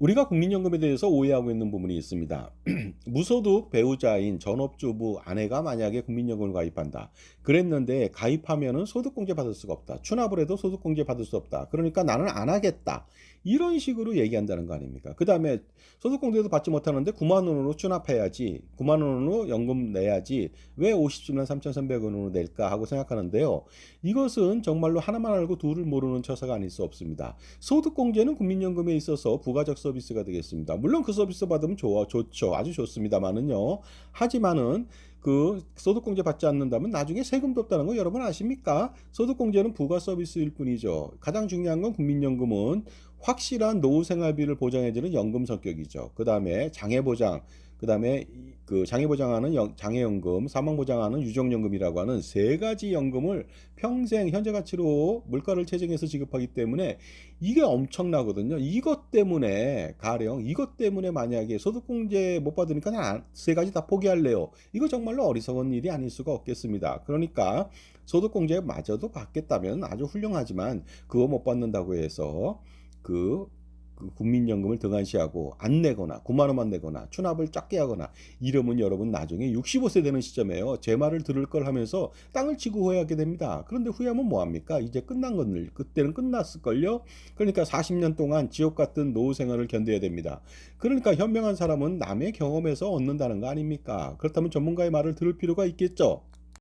우리가 국민연금에 대해서 오해하고 있는 부분이 있습니다. 무소득 배우자인 전업주부 아내가 만약에 국민연금을 가입한다. 그랬는데 가입하면은 소득공제 받을 수가 없다. 추납을 해도 소득공제 받을 수 없다. 그러니까 나는 안 하겠다. 이런 식으로 얘기한다는 거 아닙니까? 그 다음에 소득공제도 받지 못하는데 9만 원으로 추납해야지. 9만 원으로 연금 내야지. 왜 50주년 3,300원으로 낼까 하고 생각하는데요. 이것은 정말로 하나만 알고 둘을 모르는 처사가 아닐 수 없습니다. 소득공제는 국민연금에 있어서 부가적 서비스가 되겠습니다. 물론 그 서비스 받으면 좋아, 좋죠. 아주 좋습니다만은요. 하지만은 그 소득공제 받지 않는다면 나중에 세금도 없다는 거 여러분 아십니까? 소득공제는 부가 서비스일 뿐이죠. 가장 중요한 건 국민연금은 확실한 노후 생활비를 보장해주는 연금 성격이죠. 그 다음에 장애 보장, 그 다음에 그 장애 보장하는 연- 장애연금, 사망 보장하는 유족연금이라고 하는 세 가지 연금을 평생 현재 가치로 물가를 채정해서 지급하기 때문에 이게 엄청나거든요. 이것 때문에 가령 이것 때문에 만약에 소득공제 못 받으니까 난세 가지 다 포기할래요. 이거 정말 로 어리석은 일이 아닐 수가 없겠습니다. 그러니까 소득공제 마저도 받겠다면 아주 훌륭하지만 그거 못 받는다고 해서 그, 그 국민연금을 등한시하고 안 내거나 9만 원만 내거나 추납을 작게 하거나 이러면 여러분 나중에 65세 되는 시점에요. 제 말을 들을 걸 하면서 땅을 치고 후회하게 됩니다. 그런데 후회하면 뭐 합니까? 이제 끝난 건들 그때는 끝났을걸요. 그러니까 40년 동안 지옥 같은 노후 생활을 견뎌야 됩니다. 그러니까 현명한 사람은 남의 경험에서 얻는다는 거 아닙니까? 그렇다면 전문가의 말을 들을 필요가 있겠죠.